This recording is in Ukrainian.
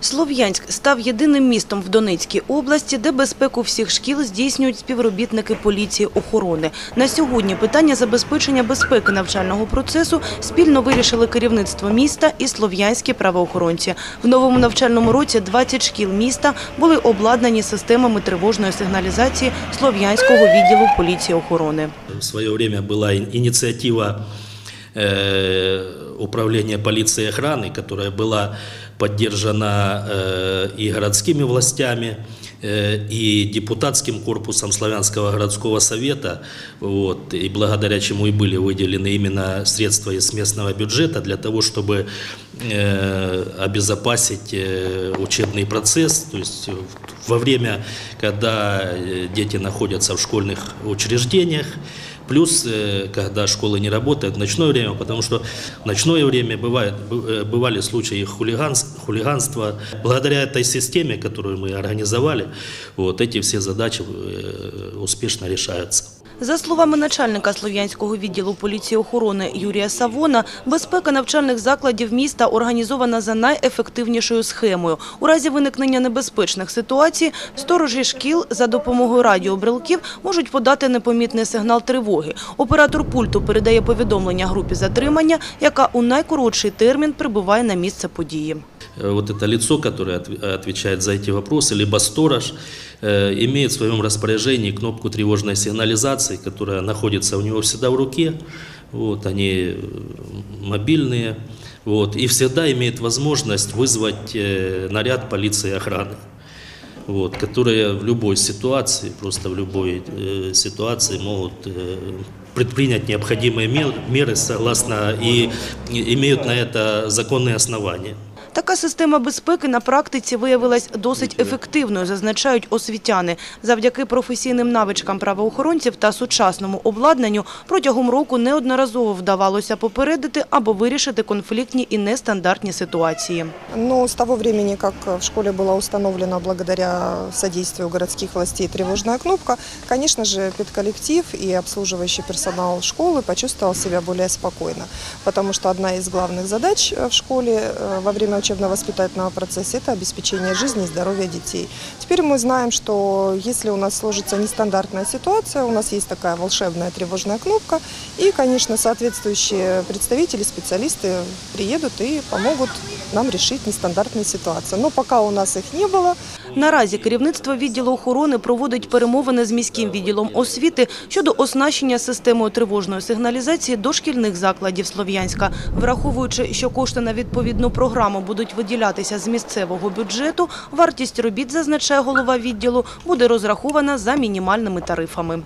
Слов'янськ став єдиним містом в Донецькій області, де безпеку всіх шкіл здійснюють співробітники поліції охорони. На сьогодні питання забезпечення безпеки навчального процесу спільно вирішили керівництво міста і слов'янські правоохоронці. В новому навчальному році 20 шкіл міста були обладнані системами тривожної сигналізації Слов'янського відділу поліції охорони. В свое время была ин- инициатива э, управления полиции и охраны, которая была поддержана э, и городскими властями, э, и депутатским корпусом Славянского городского совета, вот, и благодаря чему и были выделены именно средства из местного бюджета для того, чтобы э, обезопасить учебный процесс, то есть во время, когда дети находятся в школьных учреждениях, Плюс, э, когда школы не работают в ночное время, потому что в ночное время бывает, бы- э, бывали случаи хулиганс- хулиганства. Благодаря этой системе, которую мы организовали, вот эти все задачи э, успешно решаются. За словами начальника Слов'янського відділу поліції охорони Юрія Савона, безпека навчальних закладів міста організована за найефективнішою схемою. У разі виникнення небезпечних ситуацій сторожі шкіл за допомогою радіобрелків можуть подати непомітний сигнал тривоги. Оператор пульту передає повідомлення групі затримання, яка у найкоротший термін прибуває на місце події. Э, Вот это лицо, которое отв- отвечает за эти вопросы, либо сторож, э, имеет в своем распоряжении кнопку тревожной сигнализации, которая находится у него всегда в руке. Вот, они э, мобильные. Вот, и всегда имеет возможность вызвать э, наряд полиции и охраны. Вот, которые в любой ситуации, просто в любой э, ситуации могут э, предпринять необходимые мер- меры согласно и, и имеют на это законные основания. Така система безпеки на практиці виявилась досить ефективною, зазначають освітяни. Завдяки професійним навичкам правоохоронців та сучасному обладнанню протягом року неодноразово вдавалося попередити або вирішити конфліктні і нестандартні ситуації. Но с того времени, как в школе была установлена благодаря содействию городских властей тревожная кнопка, конечно же, педколлектив и обслуживающий персонал школы почувствовал себя более спокойно, потому что одна из главных задач э, в школе э, во время учебно-воспитательного процесса – это обеспечение жизни и здоровья детей. Теперь мы знаем, что если у нас сложится нестандартная ситуация, у нас есть такая волшебная тревожная кнопка, и, конечно, соответствующие представители, специалисты приедут и помогут нам решить нестандартные ситуации. Но пока у нас их не было, Наразі керівництво відділу охорони проводить перемовини з міським відділом освіти щодо оснащення системою тривожної сигналізації дошкільних закладів Слов'янська. Враховуючи, що кошти на відповідну програму будуть виділятися з місцевого бюджету, вартість робіт, зазначає голова відділу, буде розрахована за мінімальними тарифами.